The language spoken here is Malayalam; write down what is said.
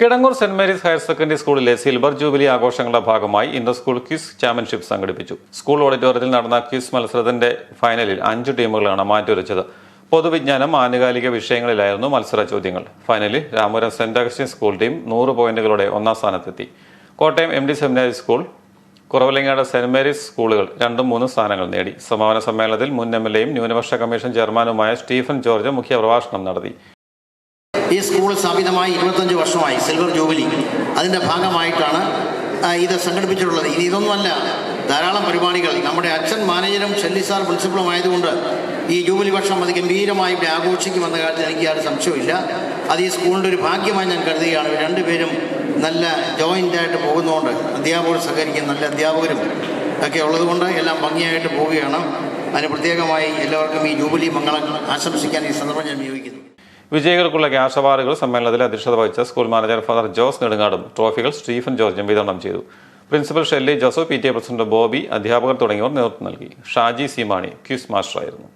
Kidangoor saint Mary's higher secondary സ്കൂളിലെ സിൽവർ ജൂബിലി ആഘോഷങ്ങളുടെ ഭാഗമായി ഇന്റർ സ്കൂൾ ക്വിസ് ചാമ്പ്യൻഷിപ്പ് സംഘടിപ്പിച്ചു. സ്കൂൾ ഓഡിറ്റോറിയത്തിൽ നടന്ന ക്വിസ് മത്സരത്തിന്റെ ഫൈനലിൽ അഞ്ച് ടീമുകളാണ് മാറ്റുരച്ചത് പൊതുവിജ്ഞാനം ആനുകാലിക വിഷയങ്ങളിലായിരുന്നു മത്സര ചോദ്യങ്ങൾ. ഫൈനലിൽ Ramapuram saint Augustine school team നൂറ് പോയിന്റുകളോടെ ഒന്നാം സ്ഥാനത്തെത്തി. Kottayam M D seminary school Kuravilangad saint Mary's സ്കൂളുകൾ രണ്ടും മൂന്നും സ്ഥാനങ്ങൾ നേടി. സമാപന സമ്മേളനത്തിൽ മുൻ എം എൽ എയും ന്യൂനപക്ഷ കമ്മീഷൻ ചെയർമാനുമായ സ്റ്റീഫൻ ജോർജ് മുഖ്യപ്രഭാഷണം നടത്തി. ഈ സ്കൂൾ സ്ഥാപിതമായി ഇരുപത്തഞ്ച് വർഷമായി സിൽവർ ജൂബിലി അതിന്റെ ഭാഗമായിട്ടാണ് ഇത് സംഘടിപ്പിച്ചിട്ടുള്ളത്. ഇനി ഇതൊന്നുമല്ല. ധാരാളം പരിപാടികൾ. നമ്മുടെ അച്ഛൻ മാനേജരും ഷെല്ലി സാർ പ്രിൻസിപ്പളും ആയതുകൊണ്ട് ഈ ജൂബിലി വർഷം അത് ഗംഭീരമായി ഇവിടെ ആഘോഷിക്കുമെന്ന കാര്യത്തിൽ എനിക്ക് യാതൊരു സംശയമില്ല അത് ഈ സ്കൂളിന്റെ ഒരു ഭാഗ്യമായി ഞാൻ കരുതുകയാണ്. രണ്ടുപേരും നല്ല ജോയിന്റായിട്ട് പോകുന്നതുകൊണ്ട് അധ്യാപകർ സഹകരിക്കും. നല്ല അധ്യാപകരും ഒക്കെ ഉള്ളതുകൊണ്ട് എല്ലാം ഭംഗിയായിട്ട് പോവുകയാണ്. അതിന് പ്രത്യേകമായി എല്ലാവർക്കും ഈ ജൂബിലി മംഗളം ആശംസിക്കാൻ ഈ സന്ദർഭം ഞാൻ നിയോഗിക്കുന്നു വിജയികൾക്കുള്ള ക്യാഷ് അവാർഡുകൾ സമ്മേളനത്തിൽ അധ്യക്ഷത വഹിച്ച സ്കൂൾ മാനേജർ ഫാദർ ജോസ് നെടുങ്ങാടും ട്രോഫികൾ സ്റ്റീഫൻ ജോർജും വിതരണം ചെയ്തു. Principal Shelly Joseph P T A president Bobby അധ്യാപകർ തുടങ്ങിയവർ നേതൃത്വം നൽകി. ഷാജി സീമാണി ക്യൂസ് മാസ്റ്ററായിരുന്നു.